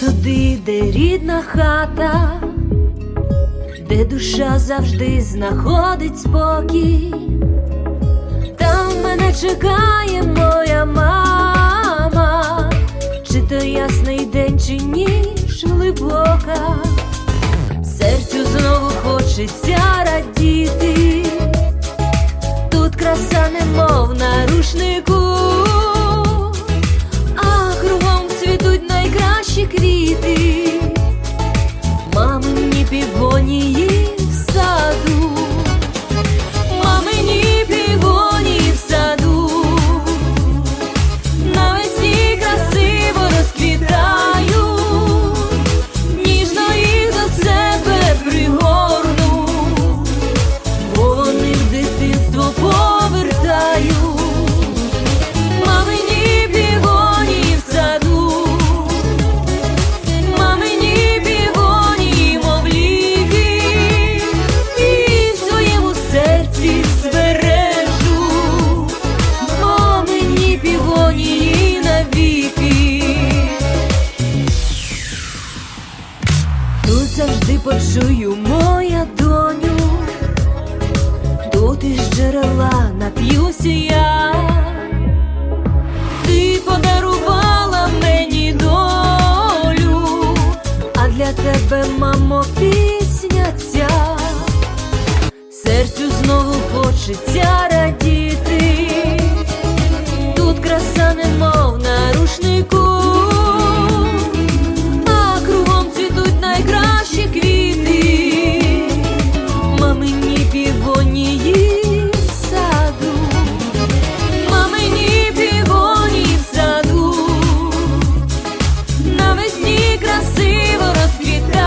туди, де рідна хата, де душа завжди знаходить спокій. Там мене чекає моя мама, чи то ясний день, чи ніч глибока. Серцю знову хочеться радіти. Тут краса немов на рушнику, завжди почую моя доню, тут із джерела нап'юся я. Ти подарувала мені долю, а для тебе, мамо, пісня ця, серцю знову хочеться пісні красиво розквітає.